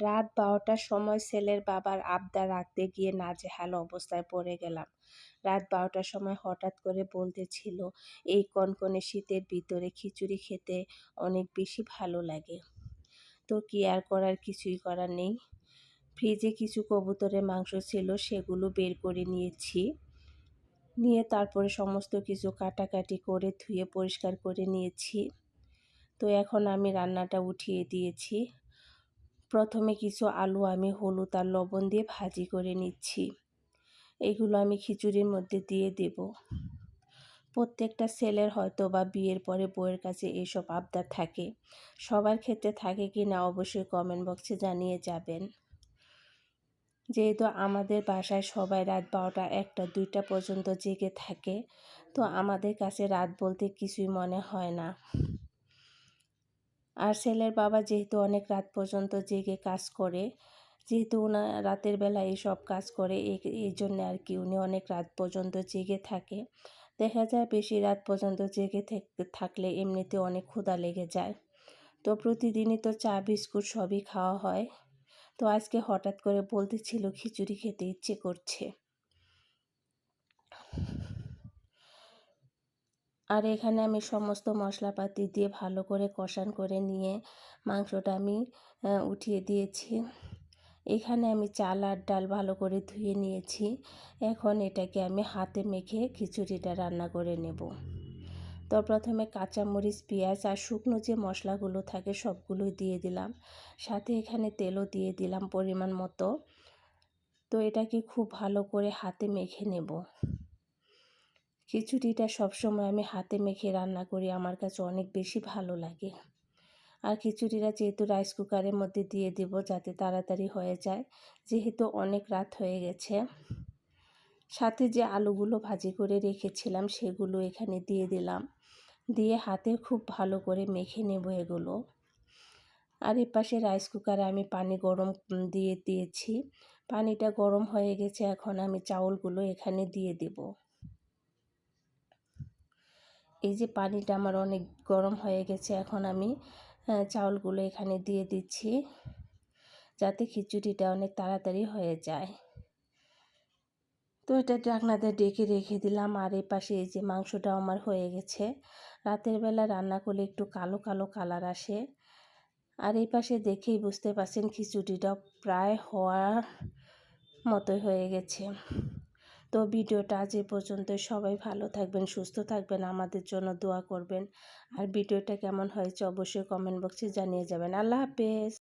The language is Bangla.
রাত বারোটার সময় ছেলের বাবার আবদার রাখতে গিয়ে নাজেহাল অবস্থায় পড়ে গেলাম। রাত বারোটার সময় হঠাৎ করে বলতেছিল এই কনকনে শীতের ভিতরে খিচুড়ি খেতে অনেক বেশি ভালো লাগে। তো কি আর করার কিছুই করার নেই। ফ্রিজে কিছু কবুতরের মাংস ছিল, সেগুলো বের করে নিয়েছি। নিয়ে তারপরে সমস্ত কিছু কাটাকাটি করে ধুয়ে পরিষ্কার করে নিয়েছি। তো এখন আমি রান্নাটা উঠিয়ে দিয়েছি। প্রথমে কিছু আলু আমি হলুদ আর লবণ দিয়ে ভাজি করে নিচ্ছি। এগুলো আমি খিচুড়ির মধ্যে দিয়ে দেব। প্রত্যেকটা ছেলের হয়তো বা বিয়ের পরে বউয়ের কাছে এসব আবদার থাকে। সবার ক্ষেত্রে থাকে কি না অবশ্যই কমেন্ট বক্সে জানিয়ে যাবেন। যেহেতু আমাদের বাসায় সবাই রাত বারোটা একটা, দুইটা পর্যন্ত জেগে থাকে, তো আমাদের কাছে রাত বলতে কিছুই মনে হয় না। আর ছেলের বাবা যেহেতু অনেক রাত পর্যন্ত জেগে কাজ করে, যেহেতু ওনা রাতের বেলা এইসব কাজ করে এই জন্য আর কি উনি অনেক রাত পর্যন্ত জেগে থাকে। দেখা যায় বেশি রাত পর্যন্ত জেগে থাকলে এমনিতে অনেক ক্ষুধা লেগে যায়। তো প্রতিদিনই তো চা, বিস্কুট সবই খাওয়া হয়। তো আজকে হঠাৎ করে বলতেছিল খিচুড়ি খেতে ইচ্ছে করছে। আর এখানে আমি সমস্ত মশলাপাতি দিয়ে ভালো করে কষান করে নিয়ে মাংসটা আমি উঠিয়ে দিয়েছি। এখানে আমি চাল আর ডাল ভালো করে ধুয়ে নিয়েছি। এখন এটাকে আমি হাতে মেখে খিচুড়িটা রান্না করে নেব। তো প্রথমে কাঁচামরিচ, পেঁয়াজ আর শুকনো যে মশলাগুলো থাকে সবগুলোই দিয়ে দিলাম। সাথে এখানে তেলও দিয়ে দিলাম পরিমাণ মতো। তো এটাকে খুব ভালো করে হাতে মেখে নেব। খিচুড়িটা সবসময় আমি হাতে মেখে রান্না করি, আমার কাছে অনেক বেশি ভালো লাগে। আর খিচুড়িটা যেহেতু রাইস কুকারের মধ্যে দিয়ে দেব যাতে তাড়াতাড়ি হয়ে যায়, যেহেতু অনেক রাত হয়ে গেছে। সাথে যে আলুগুলো ভাজি করে রেখেছিলাম সেগুলো এখানে দিয়ে দিলাম। দিয়ে হাতে খুব ভালো করে মেখে নেব এগুলো। আর এ পাশে রাইস কুকারে আমি পানি গরম দিয়ে দিয়েছি। পানিটা গরম হয়ে গেছে, এখন আমি চাউলগুলো এখানে দিয়ে দেব। এই যে পানিটা আমার অনেক গরম হয়ে গেছে, এখন আমি চাউলগুলো এখানে দিয়ে দিচ্ছি যাতে খিচুড়িটা অনেক তাড়াতাড়ি হয়ে যায়। তো এটা ডাকনাতে ডেকে রেখে দিলাম, আর এই পাশে এই যে মাংসটা আমার হয়ে গেছে। রাতের বেলা রান্না করলে একটু কালো কালো কালার আসে। আর এই পাশে দেখেই বুঝতে পারছেন খিচুড়িটা প্রায় হওয়ার মতোই হয়ে গেছে। তো ভিডিওটা আজ এ পর্যন্ত সবাই ভালো থাকবেন, সুস্থ থাকবেন, আমাদের জন্য দোয়া করবেন। আর ভিডিওটা কেমন হয়েছে অবশ্যই কমেন্ট বক্সে জানিয়ে যাবেন। আল্লাহ হাফেজ।